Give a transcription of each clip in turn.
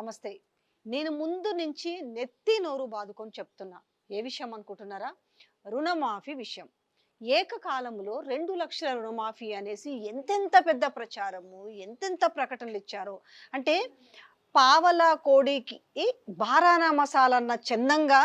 నమస్తే. నేను ముందు నుంచి నెత్తి నోరు బాదుకొని చెప్తున్నా. ఏ విషయం అనుకుంటున్నారా? రుణమాఫీ విషయం. ఏకకాలంలో రెండు లక్షల రుణమాఫీ అనేసి ఎంతెంత పెద్ద ప్రచారము ఎంతెంత ప్రకటనలు ఇచ్చారో. అంటే పావల కోడికి బారానా మసాలన్న చందంగా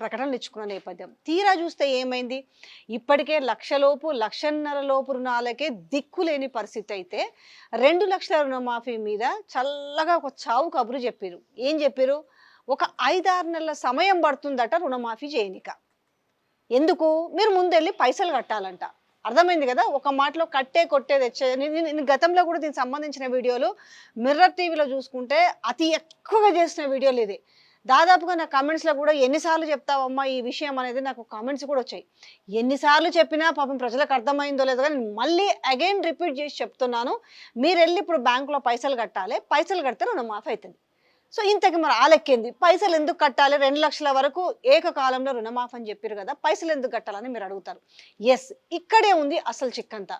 ప్రకటనలు ఇచ్చుకున్న నేపథ్యం. తీరా చూస్తే ఏమైంది? ఇప్పటికే లక్షలోపు లక్షన్నర లోపు రుణాలకే దిక్కులేని పరిస్థితి అయితే రెండు లక్షల రుణమాఫీ మీద చల్లగా ఒక చావు కబురు చెప్పారు ఏం చెప్పారు ఒక ఐదారు నెలల సమయం పడుతుందట రుణమాఫీ చేయనిక. ఎందుకు? మీరు ముందెళ్ళి పైసలు కట్టాలంట. అర్థమైంది కదా? ఒక మాటలో కట్టే కొట్టే తెచ్చే నేను- గతంలో కూడా దీనికి సంబంధించిన వీడియోలు మిర్రర్ టీవీలో చూసుకుంటే అతి ఎక్కువగా చేసిన వీడియోలు ఇదే. దాదాపుగా నా కమెంట్స్లో కూడా ఎన్నిసార్లు చెప్తావమ్మా ఈ విషయం అనేది నాకు కామెంట్స్ కూడా వచ్చాయి. ఎన్నిసార్లు చెప్పినా పాపం ప్రజలకు అర్థమైందో లేదో కానీ మళ్ళీ అగైన్ రిపీట్ చేసి చెప్తున్నాను. మీరు వెళ్ళి ఇప్పుడు బ్యాంకులో పైసలు కట్టాలి. పైసలు కడితే రుణమాఫీ అవుతుంది. సో ఇంతకి మరి ఆలెక్కింది పైసలు ఎందుకు కట్టాలి? రెండు లక్షల వరకు ఏకకాలంలో రుణమాఫ్ అని చెప్పారు కదా పైసలు ఎందుకు కట్టాలని మీరు అడుగుతారు? ఎస్ ఇక్కడే ఉంది అసలు చిక్కంతా.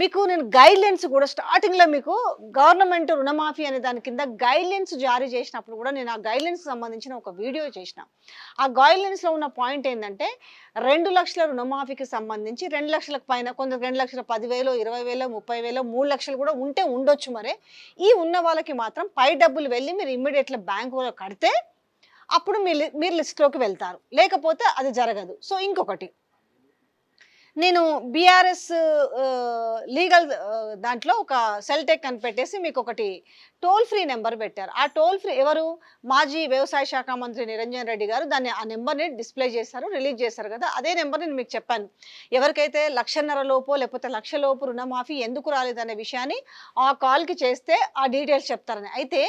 మీకు నేను గైడ్లైన్స్ కూడా స్టార్టింగ్లో మీకు గవర్నమెంట్ రుణమాఫీ అనే దాని కింద గైడ్లైన్స్ జారీ చేసినప్పుడు కూడా నేను ఆ గైడ్లైన్స్ సంబంధించిన ఒక వీడియో చేసిన. ఆ గైడ్లైన్స్లో ఉన్న పాయింట్ ఏంటంటే రెండు లక్షల రుణమాఫీకి సంబంధించి రెండు లక్షలకు పైన కొందరు రెండు లక్షల పదివేలు ఇరవై వేలు ముప్పై వేలు మూడు లక్షలు కూడా ఉంటే ఉండొచ్చు మరే. ఈ ఉన్న వాళ్ళకి మాత్రం పై డబ్బులు వెళ్ళి మీరు ఇమ్మీడియట్గా బ్యాంకులో కడితే అప్పుడు మీరు మీరు లిస్ట్లోకి వెళ్తారు. లేకపోతే అది జరగదు. సో ఇంకొకటి నేను బీఆర్ఎస్ లీగల్ దాంట్లో ఒక సెల్టెక్ అని పెట్టేసి మీకు ఒకటి టోల్ ఫ్రీ నెంబర్ పెట్టారు. ఆ టోల్ ఫ్రీ ఎవరు? మాజీ వ్యవసాయ శాఖ మంత్రి నిరంజన్ రెడ్డి గారు దాన్ని ఆ నెంబర్ని డిస్ప్లే చేశారు రిలీజ్ చేశారు కదా. అదే నెంబర్ నేను మీకు చెప్పాను. ఎవరికైతే లక్షన్నర లోపు లేకపోతే లక్ష లోపు రుణమాఫీ ఎందుకు రాలేదనే విషయాన్ని ఆ కాల్కి చేస్తే ఆ డీటెయిల్స్ చెప్తారని. అయితే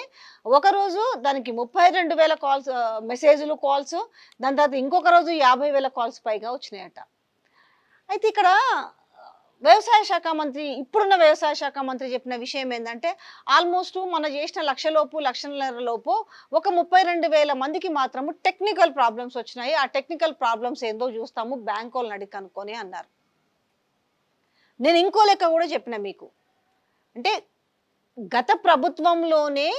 ఒకరోజు దానికి ముప్పై రెండు వేల కాల్స్ మెసేజ్లు కాల్స్ దాని తర్వాత ఇంకొక రోజు యాభై వేల కాల్స్ పైగా వచ్చినాయట. అయితే ఇక్కడ వ్యవసాయ శాఖ మంత్రి ఇప్పుడున్న వ్యవసాయ శాఖ మంత్రి చెప్పిన విషయం ఏంటంటే ఆల్మోస్ట్ మన చేసిన లక్షలోపు లక్షన్నర లోపు ఒక ముప్పై రెండు వేల మందికి మాత్రము టెక్నికల్ ప్రాబ్లమ్స్ వచ్చినాయి. ఆ టెక్నికల్ ప్రాబ్లమ్స్ ఏందో చూస్తాము బ్యాంక్ వాళ్ళని అడిగి కనుక్కొని అన్నారు. నేను ఇంకో లెక్క కూడా చెప్పిన మీకు. అంటే గత ప్రభుత్వంలోనే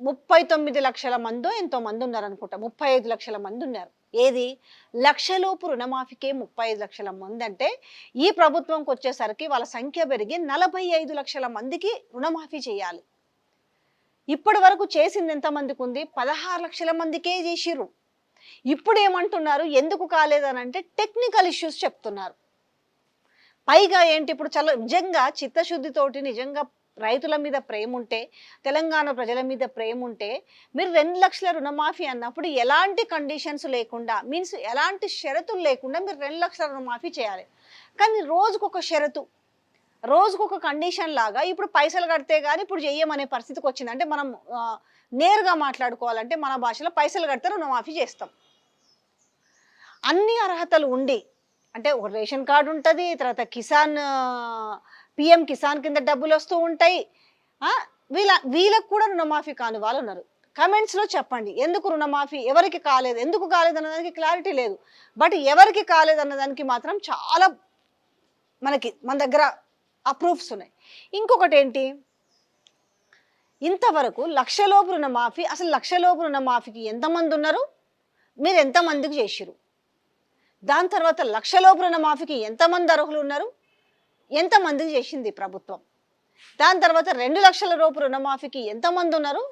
ముప్పై తొమ్మిది లక్షల మందో ఎంతో మంది ఉన్నారు అనుకుంటా ముప్పై ఐదు లక్షల మంది ఉన్నారు. ఏది? లక్షలోపు రుణమాఫీకే ముప్పై ఐదు లక్షల మంది అంటే ఈ ప్రభుత్వంకి వచ్చేసరికి వాళ్ళ సంఖ్య పెరిగి నలభై ఐదు లక్షల మందికి రుణమాఫీ చేయాలి. ఇప్పటి వరకు చేసింది ఎంతమందికి ఉంది? పదహారు లక్షల మందికే చేసిర్రు. ఇప్పుడు ఏమంటున్నారు? ఎందుకు కాలేదని అంటే టెక్నికల్ ఇష్యూస్ చెప్తున్నారు. పైగా ఏంటి ఇప్పుడు చాలా నిజంగా చిత్తశుద్ధితోటి నిజంగా రైతుల మీద ప్రేమ ఉంటే తెలంగాణ ప్రజల మీద ప్రేమ ఉంటే మీరు రెండు లక్షల రుణమాఫీ అన్నప్పుడు ఎలాంటి కండిషన్స్ లేకుండా మీన్స్ ఎలాంటి షరతులు లేకుండా మీరు రెండు లక్షల రుణమాఫీ చేయాలి. కానీ రోజుకొక షరతు రోజుకొక కండిషన్ లాగా ఇప్పుడు పైసలు కడితే కానీ ఇప్పుడు చెయ్యమనే పరిస్థితికి వచ్చింది. అంటే మనం నేరుగా మాట్లాడుకోవాలంటే మన భాషలో పైసలు కడితే రుణమాఫీ చేస్తాం. అన్ని అర్హతలు ఉండి అంటే ఒక రేషన్ కార్డు ఉంటుంది తర్వాత కిసాన్ పిఎం కిసాన్ కింద డబ్బులు వస్తూ ఉంటాయి. వీళ్ళ వీళ్ళకు కూడా రుణమాఫీ కాని వాళ్ళు ఉన్నారు. కమెంట్స్లో చెప్పండి. ఎందుకు రుణమాఫీ? ఎవరికి కాలేదు? ఎందుకు కాలేదు అన్నదానికి క్లారిటీ లేదు. బట్ ఎవరికి కాలేదు అన్నదానికి మాత్రం చాలా మనకి మన దగ్గర అప్రూఫ్స్ ఉన్నాయి. ఇంకొకటి ఏంటి? ఇంతవరకు లక్షలోపు రుణమాఫీ అసలు లక్షలోపు రుణమాఫీకి ఎంతమంది ఉన్నారు? మీరు ఎంతమందికి చేసిరు దాని తర్వాత లక్షలోపు రుణమాఫీకి ఎంతమంది అర్హులు ఉన్నారు? ఎంతమందికి చేసింది ప్రభుత్వం? దాని తర్వాత రెండు లక్షల రూపు రుణమాఫీకి ఎంతమంది ఉన్నారు?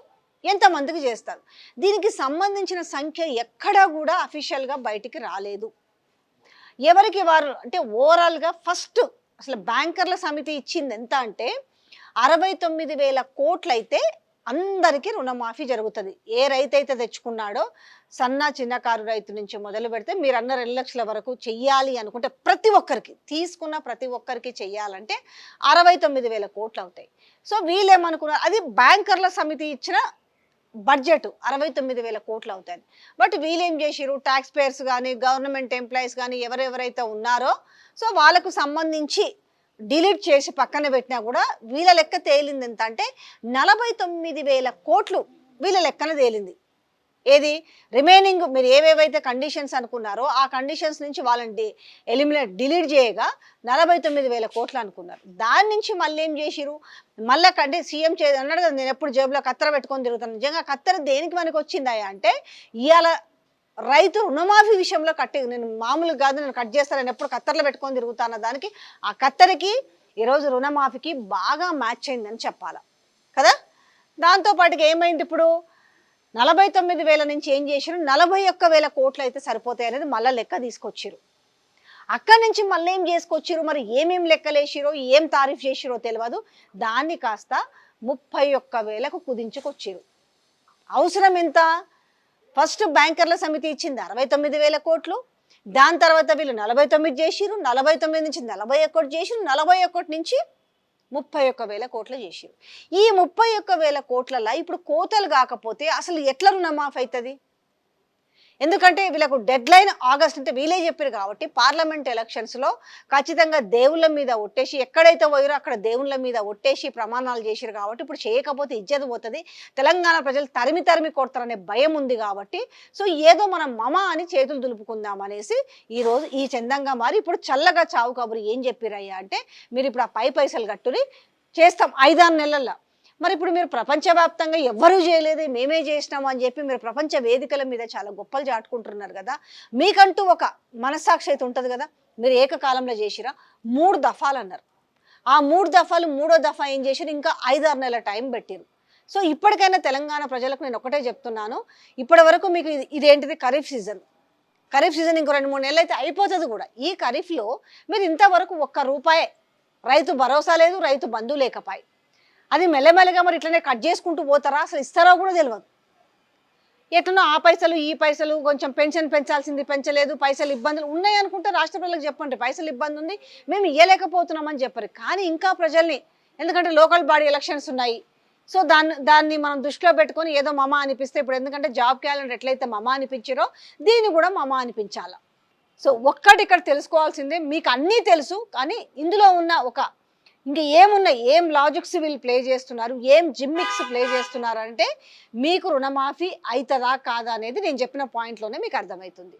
ఎంతమందికి చేస్తారు? దీనికి సంబంధించిన సంఖ్య ఎక్కడా కూడా అఫీషియల్గా బయటికి రాలేదు. ఎవరికి వారు అంటే ఓవరాల్గా ఫస్ట్ అసలు బ్యాంకర్ల సమితి ఇచ్చింది ఎంత అంటే అరవై తొమ్మిది వేల కోట్లయితే అందరికీ రుణమాఫీ జరుగుతుంది. ఏ రైతు అయితే తెచ్చుకున్నాడో సన్న చిన్నకారు రైతు నుంచి మొదలు పెడితే మీరు అన్న రెండు లక్షల వరకు చెయ్యాలి అనుకుంటే ప్రతి ఒక్కరికి తీసుకున్న ప్రతి ఒక్కరికి చెయ్యాలంటే అరవై తొమ్మిది వేల కోట్లు అవుతాయి. సో వీళ్ళేమనుకున్నారు? అది బ్యాంకర్ల సమితి ఇచ్చిన బడ్జెట్ అరవై తొమ్మిది వేల కోట్లు అవుతుంది బట్ వీళ్ళేం చేసిరు ట్యాక్స్ పేయర్స్ కానీ గవర్నమెంట్ ఎంప్లాయీస్ కానీ ఎవరెవరైతే ఉన్నారో సో వాళ్ళకు సంబంధించి డిలీట్ చేసి పక్కన పెట్టినా కూడా వీళ్ళ లెక్క తేలింది ఎంత అంటే నలభై తొమ్మిది వేల కోట్లు వీళ్ళ లెక్కన తేలింది. ఏది? రిమైనింగ్ మీరు ఏవేవైతే కండిషన్స్ అనుకున్నారో ఆ కండిషన్స్ నుంచి వాళ్ళని ఎలిమినేట్ డిలీట్ చేయగా నలభై తొమ్మిది వేల కోట్లు అనుకున్నారు. దాని నుంచి మళ్ళీ ఏం చేసిరు మళ్ళీ కంటే సీఎం చే అన్నాడు కదా నేను ఎప్పుడు జేబులో కత్తెర పెట్టుకొని తిరుగుతాను. నిజంగా కత్తెర దేనికి మనకి వచ్చిందా అంటే ఇవాళ రైతు రుణమాఫీ విషయంలో కట్టి నేను మామూలుగా కాదు నేను కట్ చేస్తానని ఎప్పుడు కత్తర్లు పెట్టుకొని తిరుగుతాను దానికి ఆ కత్తెరకి ఈరోజు రుణమాఫీకి బాగా మ్యాచ్ అయిందని చెప్పాలి. కదా? దాంతోపాటుగా ఏమైంది ఇప్పుడు? నలభై తొమ్మిది వేల నుంచి ఏం చేశారు నలభై ఒక్క వేల కోట్లు అయితే సరిపోతాయి అనేది మళ్ళీ లెక్క తీసుకొచ్చారు అక్కడి నుంచి మళ్ళీ ఏం చేసుకొచ్చారు మరి ఏమేం లెక్కలేసిరో ఏం తారీఫ్ చేసిరో తెలియదు దాన్ని కాస్త ముప్పై ఒక్క వేలకు కుదించుకొచ్చారు అవసరం ఎంత? ఫస్ట్ బ్యాంకర్ల సమితి ఇచ్చింది అరవై తొమ్మిది వేల కోట్లు. దాని తర్వాత వీళ్ళు నలభై తొమ్మిది చేసిరు నలభై తొమ్మిది నుంచి నలభై ఒకటి చేసిరు నలభై ఒకటి నుంచి ముప్పై ఒక్క వేల కోట్లు చేసిరు ఈ ముప్పై ఒక్క వేల కోట్లలో ఇప్పుడు కోతలు కాకపోతే అసలు ఎట్లా రుణమాఫ్ అవుతుంది ఎందుకంటే వీళ్ళకు డెడ్ లైన్ ఆగస్ట్ అంటే వీలే చెప్పారు కాబట్టి పార్లమెంట్ ఎలక్షన్స్లో ఖచ్చితంగా దేవుళ్ళ మీద ఒట్టేసి ఎక్కడైతే పోయారో అక్కడ దేవుళ్ళ మీద ఒట్టేసి ప్రమాణాలు చేశారు కాబట్టి ఇప్పుడు చేయకపోతే ఇజ్జత పోతుంది. తెలంగాణ ప్రజలు తరిమి తరిమి కొడతారనే భయం ఉంది కాబట్టి సో ఏదో మనం మమ అని చేతులు దులుపుకుందాం అనేసి ఈరోజు ఈ చందంగా మారి ఇప్పుడు చల్లగా చావు కబురు ఏం చెప్పిరయ్యా అంటే మీరు ఇప్పుడు ఆ పై పైసలు కట్టుని చేస్తాం ఐదారు నెలల్లో. మరి ఇప్పుడు మీరు ప్రపంచవ్యాప్తంగా ఎవ్వరూ చేయలేదు మేమే చేసినాము అని చెప్పి మీరు ప్రపంచ వేదికల మీద చాలా గొప్పలు చాటుకుంటున్నారు కదా. మీకంటూ ఒక మనస్సాక్షి అయితే ఉంటుంది కదా. మీరు ఏకకాలంలో చేసిరా? మూడు దఫాలు అన్నారు. ఆ మూడు దఫాలు మూడో దఫా ఏం చేశారు ఇంకా ఐదారు నెలల టైం పెట్టారు. సో ఇప్పటికైనా తెలంగాణ ప్రజలకు నేను ఒకటే చెప్తున్నాను. ఇప్పటి వరకు మీకు ఇది- ఇదేంటిది? ఖరీఫ్ సీజన్. ఖరీఫ్ సీజన్ ఇంకో రెండు మూడు నెలలు అయితే అయిపోతుంది కూడా. ఈ ఖరీఫ్లో మీరు ఇంతవరకు ఒక్క రూపాయే. రైతు భరోసా లేదు రైతు బంధు లేకపాయి. అది మెల్లమెల్లగా మరి ఇట్లనే కట్ చేసుకుంటూ పోతారా? అసలు ఇస్తారో కూడా తెలియదు ఎట్లనో ఆ పైసలు ఈ పైసలు కొంచెం పెన్షన్ పెంచాల్సింది పెంచలేదు పైసలు ఇబ్బందులు ఉన్నాయి అనుకుంటే రాష్ట్ర ప్రజలకు చెప్పండి. పైసలు ఇబ్బంది ఉంది మేము ఇవ్వలేకపోతున్నామని చెప్పరు. కానీ ఇంకా ప్రజల్ని ఎందుకంటే లోకల్ బాడీ ఎలక్షన్స్ ఉన్నాయి. సో దాన్ని దాన్ని మనం దృష్టిలో పెట్టుకొని ఏదో మమ అనిపిస్తే ఇప్పుడు ఎందుకంటే జాబ్ క్యాలెండర్ ఎట్లయితే మమ అనిపించారో దీన్ని కూడా మమ అనిపించాల. సో ఒక్కటి ఇక్కడ తెలుసుకోవాల్సిందే మీకు అన్నీ తెలుసు కానీ ఇందులో ఉన్న ఒక ఇంకా ఏమున్నాయి ఏం లాజిక్స్ వీళ్ళు ప్లే చేస్తున్నారు ఏం జిమ్మిక్స్ ప్లే చేస్తున్నారు అంటే మీకు రుణమాఫీ అవుతుందా కాదా అనేది నేను చెప్పిన పాయింట్లోనే మీకు అర్థమవుతుంది.